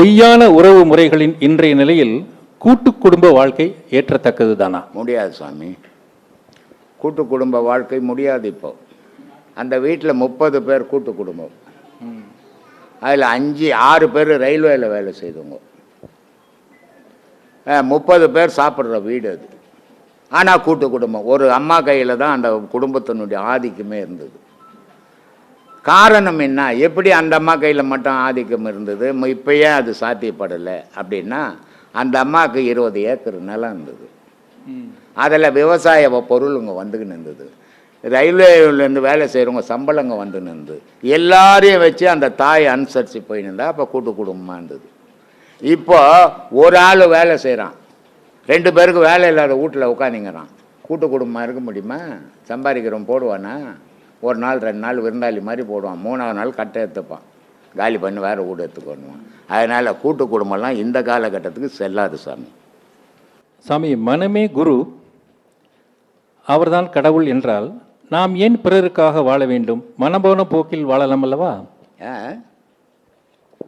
பொய்யான உறவு முறைகளின் இன்றைய நிலையில் கூட்டு குடும்ப வாழ்க்கை ஏற்றத்தக்கது தானா முடியாது சாமி கூட்டு குடும்ப வாழ்க்கை முடியாது இப்போ. அந்த வீட்டில் முப்பது பேர் கூட்டு குடும்பம். அதில் அஞ்சு ஆறு பேர் ரயில்வேல வேலை செய்தவங்க முப்பது பேர் சாப்பிட்ற வீடு அது. ஆனால் கூட்டு குடும்பம். ஒரு அம்மா கையில் தான் அந்த குடும்பத்தினுடைய ஆதிக்கமே இருந்தது. காரணம் என்ன? எப்படி அந்த அம்மா கையில் மட்டும் ஆதிக்கம் இருந்தது? இப்ப ஏன் அது சாத்தியப்படலை. அப்படின்னா அந்த அம்மாவுக்கு இருபது ஏக்கர் நிலம் இருந்தது. அதில் விவசாய பொருளுங்க வந்துக்கின்னு இருந்தது. ரயில்வேலேருந்து வேலை செய்கிறவங்க சம்பளங்க வந்து நின்று எல்லாரையும் வச்சு அந்த தாயை அனுசரித்து போயின்னு இருந்தா அப்போ கூட்டு குடும்பமாக இருந்தது. இப்போ ஒரு ஆள் வேலை செய்கிறான் ரெண்டு பேருக்கு வேலை இல்லாத வீட்டில் உட்காந்துங்கிறான் கூட்டு குடும்பமாக இருக்க முடியுமா? சம்பாதிக்கிறவன் போடுவானா? ஒரு நாள் ரெண்டு நாள் விருந்தாளி மாதிரி போடுவான். மூணாவது நாள் கட்டை எடுத்துப்பான். காலி பண்ணி வேறு வீடு எடுத்துக்கணுவான் அதனால் கூட்டு குடும்பம்லாம் இந்த காலகட்டத்துக்கு செல்லாது சாமி. சாமி மனமே குரு. அவர்தான் கடவுள் என்றால் நாம் ஏன் பிறருக்காக வாழ வேண்டும்? மனம்போன போக்கில் வாழலாம் அல்லவா?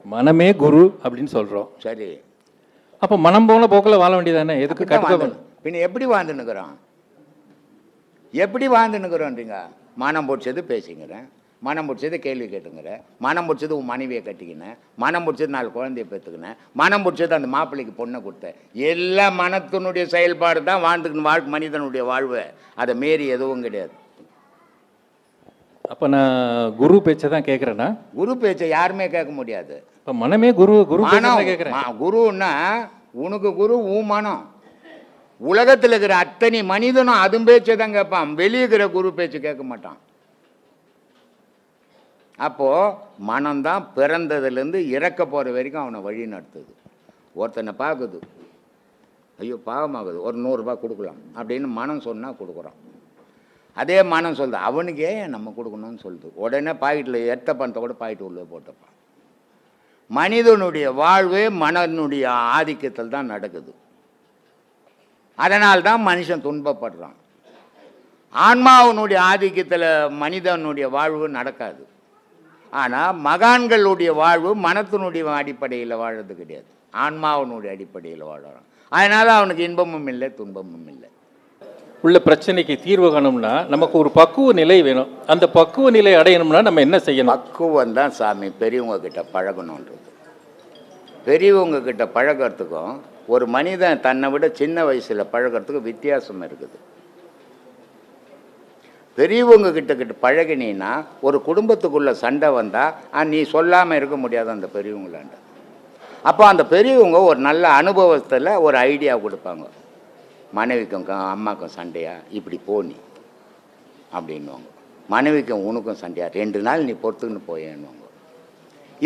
மனமே குரு அப்படின்னு சொல்றோம். சரி. அப்ப மனம் போன போக்கில் வாழ வேண்டியதானே எதுக்கு வாழ்ந்து- பின்ன எப்படி வாழ்ந்துன்னுக்குறோம் எப்படி வாழ்ந்துன்னுக்குறோன்றீங்க மனம் பிடிச்சது பேசிங்கிறேன் மனம் பிடிச்சது கேள்வி கேட்டுங்கிறேன் மனம் பிடிச்சது உன் மனைவியை கட்டிக்கினேன் மனம் பிடிச்சது நாலு குழந்தைய பெற்றுக்கினேன் மனம் பிடிச்சது அந்த மாப்பிள்ளைக்கு பொண்ணை கொடுத்தேன் எல்லா மனத்தினுடைய செயல்பாடு தான் வாழ்ந்துக்கணும் வாழ் மனிதனுடைய வாழ்வு. அதை மீறி எதுவும் கிடையாது. அப்ப நான் குரு பேச்சை தான் கேட்குறேன்னா? குரு பேச்சை யாருமே கேட்க முடியாது. இப்ப மனமே குரு குரு மனம் கேட்குறேன். குருன்னா உனக்கு குரு உன் மனம். உலகத்தில் இருக்கிற அத்தனை மனிதனும் அதுவும் பேச்சை தான் கேட்பான். வெளியே இருக்கிற குரு பேச்சு கேட்க மாட்டான். அப்போது மனம்தான் பிறந்ததுலேருந்து இறக்க போகிற வரைக்கும் அவனை வழி நடத்துது. ஒருத்தனை பார்க்குது. ஐயோ பாவமாகுது. ஒரு நூறுரூபா கொடுக்கலாம் அப்படின்னு மனம் சொன்னால் கொடுக்குறான். அதே மனம் சொல்லுது அவனுக்கு ஏன் நம்ம கொடுக்கணும்னு சொல்லுது? உடனே பாக்கெட்டில் எட்ட பணத்தை கூட பாக்கெட்டு உள்ளே போட்டுப்பான். மனிதனுடைய வாழ்வே மனனுடைய ஆதிக்கத்தில் தான் நடக்குது. அதனால் தான் மனுஷன் துன்பப்படுறான். ஆன்மாவினுடைய ஆதிக்கத்தில் மனிதனுடைய வாழ்வு நடக்காது. ஆனால் மகான்களுடைய வாழ்வு மனத்தினுடைய அடிப்படையில் வாழறது கிடையாது. ஆன்மாவினுடைய அடிப்படையில் வாழறான். அதனால் அவனுக்கு இன்பமும் இல்லை துன்பமும் இல்லை. உள்ள பிரச்சனைக்கு தீர்வு காணணும்னா நமக்கு ஒரு பக்குவ நிலை வேணும். அந்த பக்குவ நிலை அடையணும்னா நம்ம என்ன செய்யணும்? பக்குவம் தான் சாமி பெரியவங்க கிட்ட பழகணுன்றது. பெரியவங்க கிட்ட பழகிறதுக்கும் ஒரு மனிதன் தன்னை விட சின்ன வயசில் பழகிறதுக்கு வித்தியாசம் இருக்குது. பெரியவங்க கிட்ட கிட்ட பழகினீன்னா ஒரு குடும்பத்துக்குள்ளே சண்டை வந்தால் நீ சொல்லாமல் இருக்க முடியாது அந்த பெரியவங்களாண்ட. அப்போ அந்த பெரியவங்க ஒரு நல்ல அனுபவத்தில் ஒரு ஐடியா கொடுப்பாங்க. மனைவிக்கும் அம்மாக்கும் சண்டையா இப்படி போனி அப்படின்னுவாங்க. மனைவிக்கும் உனக்கும் சண்டையா ரெண்டு நாள் நீ பொறுத்துக்கின்னு போயேன்னுவாங்க.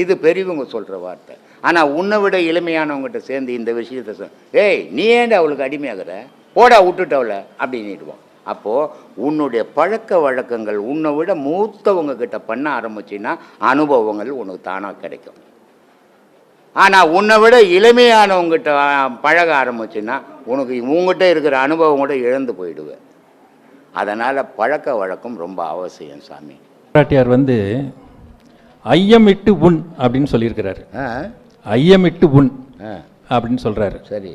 இது பெரியவங்க சொல்கிற வார்த்தை. ஆனால் உன்னை விட இளமையானவங்ககிட்ட சேர்ந்து இந்த விஷயத்த சொல் ஏய் நீ ஏன்டா அவளுக்கு அடிமையாகிற? போடா விட்டுட்டவள அப்படின்னுடுவோம் அப்போது உன்னுடைய பழக்க வழக்கங்கள் உன்னை விட மூத்தவங்க கிட்ட பண்ண ஆரம்பிச்சின்னா அனுபவங்கள் உனக்கு தானாக கிடைக்கும். ஆனால் உன்னை விட இளமையானவங்ககிட்ட பழக ஆரம்பிச்சுன்னா உனக்கு உங்ககிட்ட இருக்கிற அனுபவம் கூட இழந்து போயிடுவேன் அதனால் பழக்க வழக்கம் ரொம்ப அவசியம் சாமி. பாட்டியார் வந்து ஐயமிட்டு உன் அப்படின்னு சொல்லியிருக்கிறாரு. ஐயமிட்டு உன் அப்படின்னு சொல்றாரு. சரி.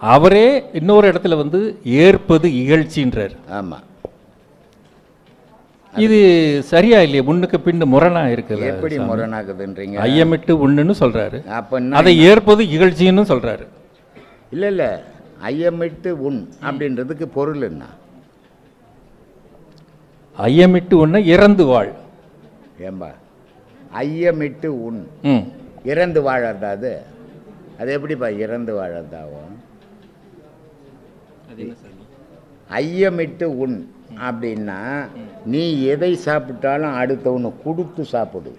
அவரே இன்னொரு இடத்துல வந்து ஏற்பது இகழ்ச்சின்றார். ஆமாம் இது சரியா இல்லையா? முன்னுக்கு பின்னு முரணா இருக்குது எப்படி முரணாக்குதுன்றீங்க ஐயமிட்டு உண்ணுன்னு சொல்றாரு. அதை ஏற்பது இகழ்ச்சின்னு சொல்றாரு. இல்லை இல்லை. ஐயமிட்டு உன் அப்படின்றதுக்கு பொருள் என்ன? ஐயமிட்டு உன்ன இறந்து வாழ். ஏம்பா. ஐயமிட்டு ம். இறந்து வாழறதா அது? அது எப்படிப்பா இறந்து வாழறதாகும் ஐயமிட்டு உன் அப்படின்னா நீ எதை சாப்பிட்டாலும் அடுத்தவனு கொடுத்து சாப்பிடு.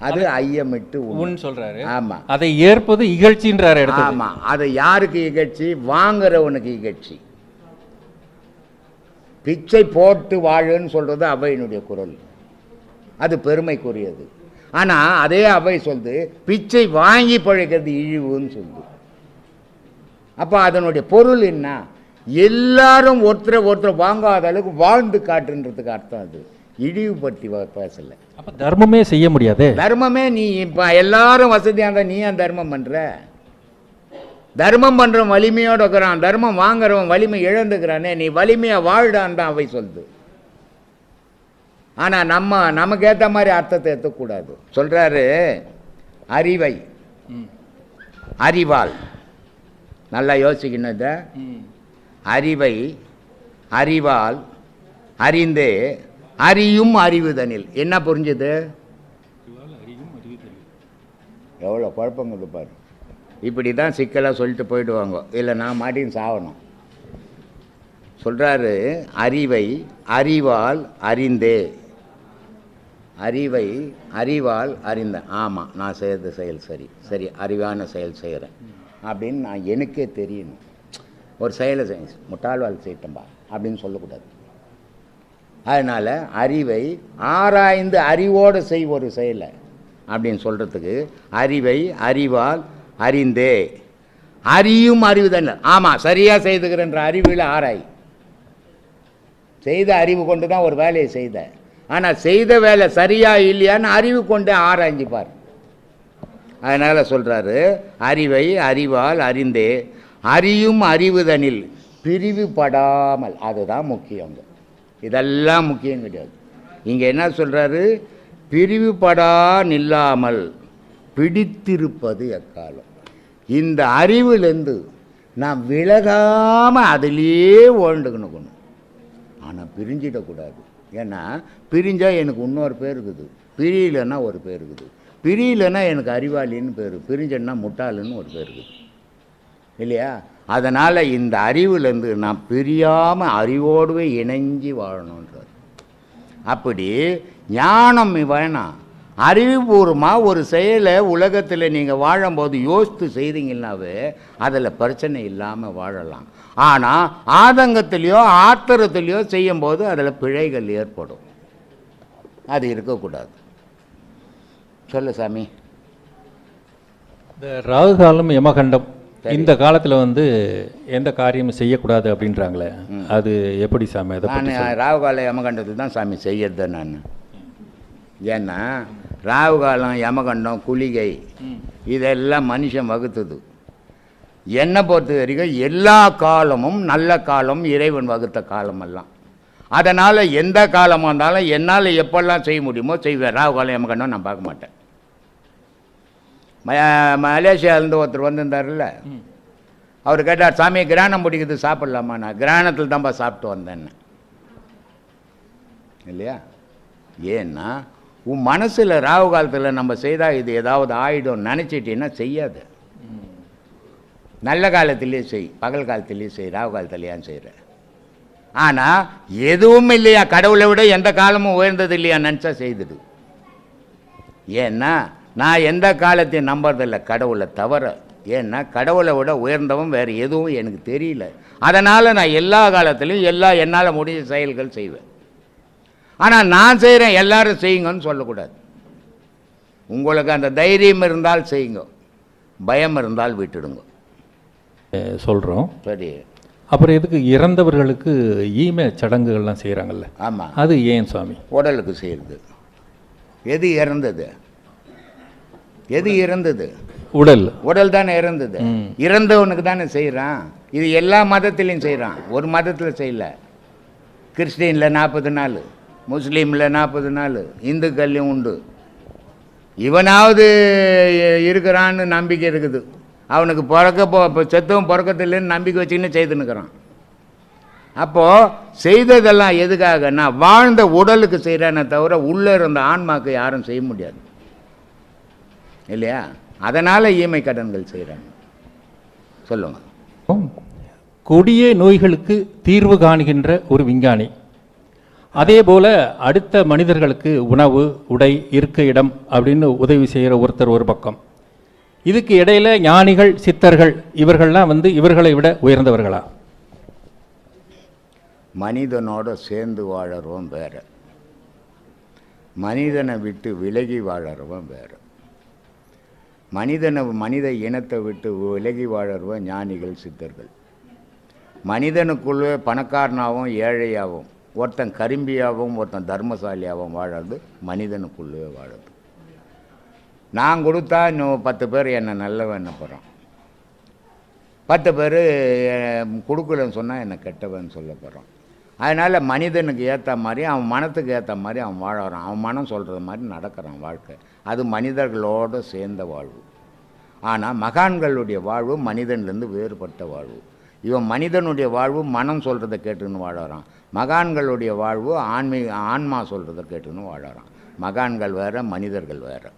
அது ஐயமிட்டு உன். சொல்றாரு. ஆமாம் அதை ஏற்பது இகழ்ச்சின்றாரு ஆமாம் அது யாருக்கு இகழ்ச்சி? வாங்குறவனுக்கு இகழ்ச்சி. பிச்சை போட்டு வாழுன்னு சொல்கிறது அவையினுடைய குரல். அது பெருமைக்குரியது. ஆனால் அதே அவை சொல்லுது பிச்சை வாங்கி பழைக்கிறது இழிவுன்னு சொல்லுது அப்போ அதனுடைய பொருள் என்ன? எல்லாரும் ஒருத்தரை ஒருத்தர் வாங்காத அளவுக்கு வாழ்ந்து காட்டுன்றதுக்கு அர்த்தம் அது. இழிவுபடுத்தி பேசல. அப்ப தர்மமே செய்ய முடியாதே? தர்மமே நீ இப்போ எல்லாரும் வசதியாக இருந்தால் நீ ஏன் தர்மம் பண்ணுற தர்மம் பண்ணுறவன் வலிமையோடு இருக்கிறான் தர்மம் வாங்குறவன் வலிமை இழந்துக்கிறானே நீ வலிமையாக வாழ்டான் தான் அவை சொல்லுது ஆனால் நம்ம நமக்கு ஏற்ற மாதிரி அர்த்தத்தை எடுத்துக்கூடாது சொல்கிறாரு அறிவை. அறிவாள் நல்லா யோசிக்கணும் அறிவை அறிவால் அறிந்தே அறியும் அறிவுதனில். என்ன புரிஞ்சுது? எவ்வளோ குழப்பங்குது பாரு. இப்படி தான் சிக்கலாக சொல்லிட்டு போயிடுவாங்க. இல்லை நான் மாட்டின்னு சாவணும். சொல்கிறாரு அறிவை அறிவால் அறிந்தே. அறிவை அறிவால் அறிந்தேன் ஆமாம் நான் செய்த செயல் சரி சரி அறிவான செயல் செய்கிறேன் அப்படின்னு நான் எனக்கே தெரியணும். ஒரு செயலை செய் முட்டாள்வாள் செய்யட்டம்பா அப்படின்னு சொல்லக்கூடாது. அதனால் அறிவை ஆராய்ந்து அறிவோடு செய் ஒரு செயலை அப்படின்னு சொல்கிறதுக்கு அறிவை அறிவால் அறிந்தே. அறியும் அறிவு தானே. ஆமாம் சரியாக செய்துக்கிறன்ற அறிவில் ஆராய். செய்த அறிவு கொண்டு தான் ஒரு வேலையை செய்த. ஆனால் செய்த வேலை சரியா இல்லையான்னு அறிவு கொண்டு ஆராய்ஞ்சிப்பார் அதனால் சொல்கிறாரு அறிவை அறிவால் அறிந்தே அறியும் அறிவுதனில் பிரிவுபடாமல். அதுதான் முக்கியங்க இதெல்லாம் முக்கியம் கிடையாது. இங்கே என்ன சொல்கிறாரு பிரிவுபடா நில்லாமல் பிடித்திருப்பது எக்காலம்? இந்த அறிவிலேருந்து நான் விலகாமல் அதிலேயே ஓண்டுக்கணுக்கணும் ஆனால் பிரிஞ்சிடக்கூடாது. ஏன்னா பிரிஞ்சால் எனக்கு இன்னொரு பேர் இருக்குது. பிரியலைன்னா ஒரு பேர் இருக்குது. பிரியலைன்னா எனக்கு அறிவாளின்னு பேர் பிரிஞ்சன்னா முட்டாளுன்னு ஒரு பேர் இருக்குது. இல்லையா? அதனால் இந்த அறிவுலேருந்து நான் பிரியாமல் அறிவோடவே இணைஞ்சு வாழணுன்றார் அப்படி ஞானம் வேணாம் அறிவுபூர்வமாக ஒரு செயலை உலகத்தில் நீங்கள் வாழும்போது யோசித்து செய்கிறீங்கன்னாவே அதில் பிரச்சனை இல்லாமல் வாழலாம். ஆனால் ஆதங்கத்திலையோ ஆத்திரத்திலையோ செய்யும்போது அதில் பிழைகள் ஏற்படும். அது இருக்கக்கூடாது. சொல்லு சாமி. இந்த ராகு காலம் யமகண்டம் இந்த காலத்துல வந்து எந்த காரியமும் செய்யக்கூடாது அப்படின்றாங்களே அது எப்படி சாமி அதை நான் பத்தி ராகுகால யமகண்டத்தில் தான் சாமி செய்யறது நான். ஏன்னா ராகுகாலம் யமகண்டம் குளிகை இதெல்லாம் மனுஷன் வகுத்தது. என்னை பொறுத்த வரைக்கும் எல்லா காலமும் நல்ல காலம் இறைவன் வகுத்த காலமெல்லாம். அதனால் எந்த காலமாக இருந்தாலும் என்னால் எப்பெல்லாம் செய்ய முடியுமோ செய்வேன். ராகுகாலம் யமகண்டம் நான் பார்க்க மாட்டேன். ம- மலேசியாவிலேருந்து ஒருத்தர் வந்திருந்தார்ல அவர் கேட்டார் சாமி கிராணம் பிடிக்குது சாப்பிட்லாமா? நான் கிராணத்தில் தான்ப்பா சாப்பிட்டு வந்தேன்னு. இல்லையா? ஏன்னா உன் மனசில் ராகு காலத்தில் நம்ம செய்தால் இது ஏதாவது ஆகிடும் நினச்சிட்டின்னா செய்யாது. நல்ல காலத்திலே செய் பகல் காலத்திலேயே செய் ராகு காலத்தில் செய்கிற ஆனால் எதுவும் இல்லையா? கடவுளை விட எந்த காலமும் உயர்ந்தது இல்லையா நினச்சா செய்துடு. ஏன்னா நான் எந்த காலத்தையும் நம்புறதில்ல கடவுளை தவிர. ஏன்னா கடவுளை விட உயர்ந்தவன் வேறு எதுவும் எனக்கு தெரியல. அதனால் நான் எல்லா காலத்துலேயும் எல்லா என்னால் முடிஞ்ச செயல்கள் செய்வேன். ஆனால் நான் செய்கிறேன் எல்லாரும் செய்யுங்கன்னு சொல்லக்கூடாது. உங்களுக்கு அந்த தைரியம் இருந்தால் செய்யுங்க. பயம் இருந்தால் விட்டுடுங்க. அஹ், சொல்றோம். சரி. அப்புறம் எதுக்கு இறந்தவர்களுக்கு ஈம சடங்குகள்லாம் செய்கிறாங்கல்ல ஆமாம் அது ஏன் சுவாமி? உடலுக்கு செய்கிறது எது இறந்தது? எது இறந்தது? உடல். உடல் தானே இறந்தது. இறந்தவனுக்கு தானே செய்கிறான் இது எல்லா மதத்திலையும் செய்கிறான் ஒரு மதத்தில் செய்யல. கிறிஸ்டினில் நாற்பது நாள். முஸ்லீமில் நாற்பது நாள் இந்துக்கள்லையும் உண்டு. இவனாவது இருக்கிறான்னு நம்பிக்கை இருக்குது. அவனுக்கு பிறக்க போ இப்போ செத்தவன் பிறக்கத்தில்லைன்னு நம்பிக்கை வச்சுக்கின்னு செய்துன்னுக்கிறான் அப்போது செய்ததெல்லாம் எதுக்காக நான் வாழ்ந்த உடலுக்கு செய்கிறானே தவிர உள்ளே இருந்த ஆன்மாக்கு யாரும் செய்ய முடியாது. இல்லையா? அதனால் இஎம்ஐ கடன்கள் செய்கிறாங்க சொல்லுங்க. கொடிய நோய்களுக்கு தீர்வு காணுகின்ற ஒரு விஞ்ஞானி. அதே போல அடுத்த மனிதர்களுக்கு உணவு உடை இருக்க இடம் அப்படின்னு உதவி செய்கிற ஒருத்தர் ஒரு பக்கம். இதுக்கு இடையில ஞானிகள் சித்தர்கள் இவர்கள்லாம் வந்து இவர்களை விட உயர்ந்தவர்களா? மனிதனோட சேர்ந்து வாழறவன் வேற. மனிதனை விட்டு விலகி வாழறவன் வேற. மனிதனை மனித இனத்தை விட்டு விலகி வாழறவன் ஞானிகள் சித்தர்கள். மனிதனுக்குள்ளே பணக்காரனாகவும் ஏழையாகவும் ஒருத்தன் கரும்பியாகவும் ஒருத்தன் தர்மசாலியாகவும் வாழறது மனிதனுக்குள்ளே வாழறது. நான் கொடுத்தா இன்னும் பத்து பேர் என்னை நல்லவன் என்ன போகிறான் பத்து பேர் கொடுக்கலன்னு சொன்னால் என்னை கெட்டவன் சொல்ல போகிறான் அதனால் மனிதனுக்கு ஏற்ற மாதிரி அவன் மனத்துக்கு ஏற்ற மாதிரி அவன் வாழறான். அவன் மனம் சொல்கிறது மாதிரி நடக்கிறான் வாழ்க்கை. அது மனிதர்களோடு சேர்ந்த வாழ்வு. ஆனால் மகான்களுடைய வாழ்வு மனிதன்லேருந்து வேறுபட்ட வாழ்வு. இவன் மனிதனுடைய வாழ்வு மனம் சொல்கிறத கேட்டுன்னு வாழறான். மகான்களுடைய வாழ்வு ஆன்மீக ஆன்மா சொல்கிறத கேட்டுன்னு வாழறான். மகான்கள் வேறு மனிதர்கள் வேறு.